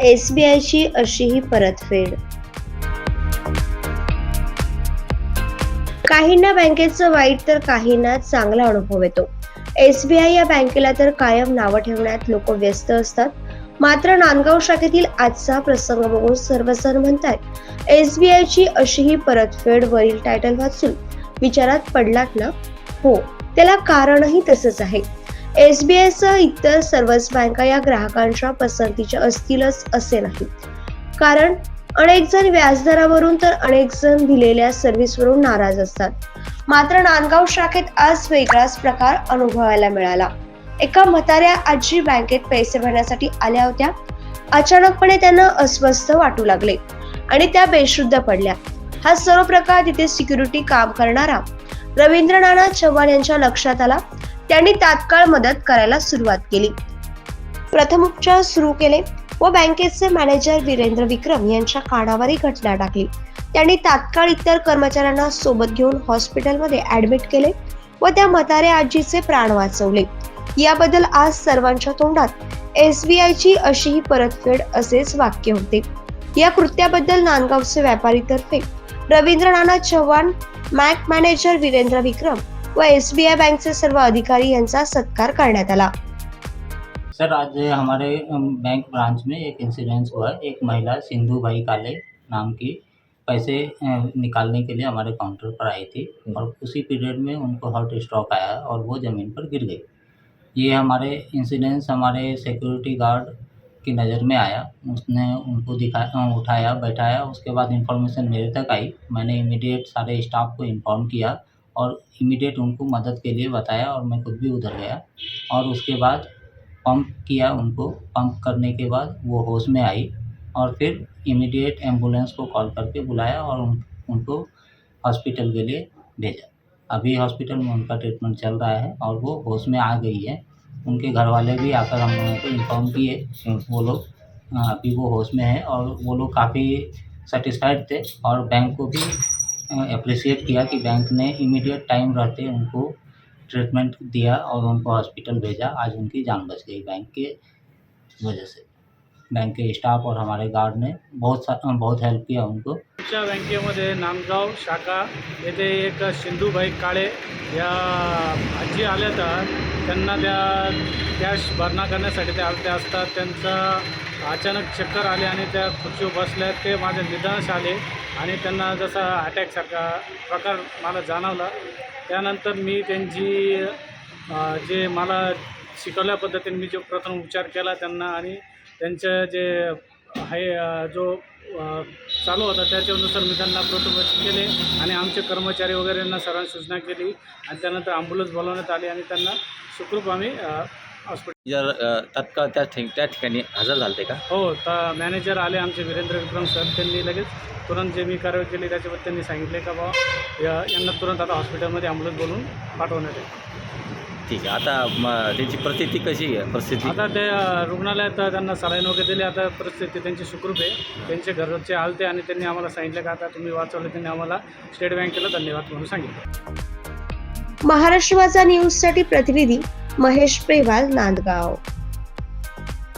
एसबीआयची अशीही परतफेड. काहींना बँकेचं वाईट तर काहींना चांगला अनुभव येतो. एसबीआय या बँकेला तर कायम नावं ठेवण्यात लोक व्यस्त असतात. मात्र नांदगाव शाखेतील आजचा प्रसंग बघून सर्वजण म्हणतात एसबीआयची अशीही परतफेड वरील टायटल वाचून विचारात पडलात ना? हो त्याला कारणही तसंच आहे. एसबीआय सह इतर सर्वच बँका या ग्राहकांच्या पसंतीच्या असतीलच असे नाही कारण अनेक जण व्याजदरावरून तर अनेक जण दिलेल्या सर्व्हिसवरून नाराज असतात. मात्र नांदगाव शाखेत आज वेगळाच प्रकार अनुभवायला मिळाला. एका म्हाताऱ्या आजी बँकेत पैसे भरण्यासाठी आल्या होत्या. अचानकपणे त्यांना अस्वस्थ वाटू लागले आणि त्या बेशुद्ध पडल्या. हा सर्व प्रकार तिथे सिक्युरिटी काम करणारा रवींद्र नाना चव्हाण यांच्या लक्षात आला. त्यांनी तात्काळ मदत करायला सुरुवात केली. प्रथम उपचार सुरू केले व बँकेचे मॅनेजर वीरेंद्र विक्रम यांच्या कानावरही घटना टाकली. त्यांनी तात्काळ इतर कर्मचाऱ्यांना सोबत घेऊन हॉस्पिटलमध्ये ऍडमिट केले व त्या म्हाताऱ्या आजीचे प्राण वाचवले. याबद्दल आज सर्वांच्या तोंडात एसबीआयची अशीही परतफेड असेच वाक्य होते. या कृत्याबद्दल नांदगावचे व्यापारीतर्फे रवींद्र नाना चव्हाण मॅक मॅनेजर वीरेंद्र विक्रम व एसबीआय बँकचे सर्व अधिकारी यांचा सत्कार करण्यात आला. सर आज हमारे बैंक ब्रांच में एक इंसिडेंस हुआ है। एक महिला सिंधु भाई काले नाम की पैसे निकालने के लिए हमारे काउंटर पर आई थी और उसी पीरियड में उनको हार्ट स्ट्रोक आया और वो ज़मीन पर गिर गई। ये हमारे इंसिडेंस हमारे सिक्योरिटी गार्ड की नज़र में आया। उसने उनको दिखा उठाया बैठाया। उसके बाद इंफॉर्मेशन मेरे तक आई। मैंने इमीडिएट सारे स्टाफ को इन्फॉर्म किया और इमीडिएट उनको मदद के लिए बताया और मैं खुद भी उधर गया और उसके बाद पंप किया उनको। पंप करने के बाद वो होश में आई और फिर इमीडिएट एंबुलेंस को कॉल करके बुलाया और उन, उनको हॉस्पिटल के लिए भेजा। अभी हॉस्पिटल में उनका ट्रीटमेंट चल रहा है और वो होश में आ गई है। उनके घर वाले भी आकर हम लोगों को इन्फॉर्म किए वो लोग। अभी वो होश में है और वो लोग काफ़ी सेटिस्फाइड थे और बैंक को भी अप्रिसिएट किया कि बैंक ने इमीडिएट टाइम रहते उनको ट्रीटमेंट दिया और उनको हॉस्पिटल भेजा। आज उनकी जान बच गई बैंक के वजह से। बैंक के स्टाफ और हमारे गार्ड ने बहुत बहुत हेल्प किया उनको। आमच्या बँकेमध्ये नामगाव शाखा येथे एक सिंधुभाई काळे या आजी आल्या तर त्यांना त्या कॅश भरणा करण्यासाठी त्या आले असतात. त्यांचा अचानक चक्कर आले आणि त्या खुर्चीवर बसल्या ते माझ्या निदानास आले आणि त्यांना जसा अटॅकसारखा प्रकार मला जाणवला. त्यानंतर मी त्यांची जे मला शिकवल्या पद्धतीने मी जो प्रथम उपचार केला त्यांना आणि त्यांचं जे आहे जो चालू होता त्याच्यानुसार मी त्यांना प्रथम केले आणि आमचे कर्मचारी वगैरे यांना सर्वांना सूचना केली आणि त्यानंतर ॲम्ब्युलन्स बोलवण्यात आली आणि त्यांना सुखरूप आम्ही हॉस्पिटल जर तात्काळ त्या ठिक त्या ठिकाणी हजर झालते का? हो तर मॅनेजर आले आमचे वीरेंद्र विक्रम सर त्यांनी लगेच तुरंत जे मी कारवाई केली त्याच्याबद्दल त्यांनी सांगितले का बाबा यांना तुरंत आता हॉस्पिटलमध्ये ॲम्ब्युलन्स बोलून पाठवण्यात येईल. ठीक आहे. आता म, त्यांची परिस्थिती कशी आहे? परिस्थिती? आता ते अ, रुग्णालयात त्यांना सलाईन वगैरे दिली. आता परिस्थिती त्यांची सुखरूप आहे. त्यांचे घरचे आलते आणि त्यांनी आम्हाला सांगितलं का आता तुम्ही वाचवले त्यांनी आम्हाला स्टेट बँकेला धन्यवाद म्हणून सांगितलं. महाराष्ट्र माझा न्यूजसाठी प्रतिनिधी महेश पेवाल नांदगाव.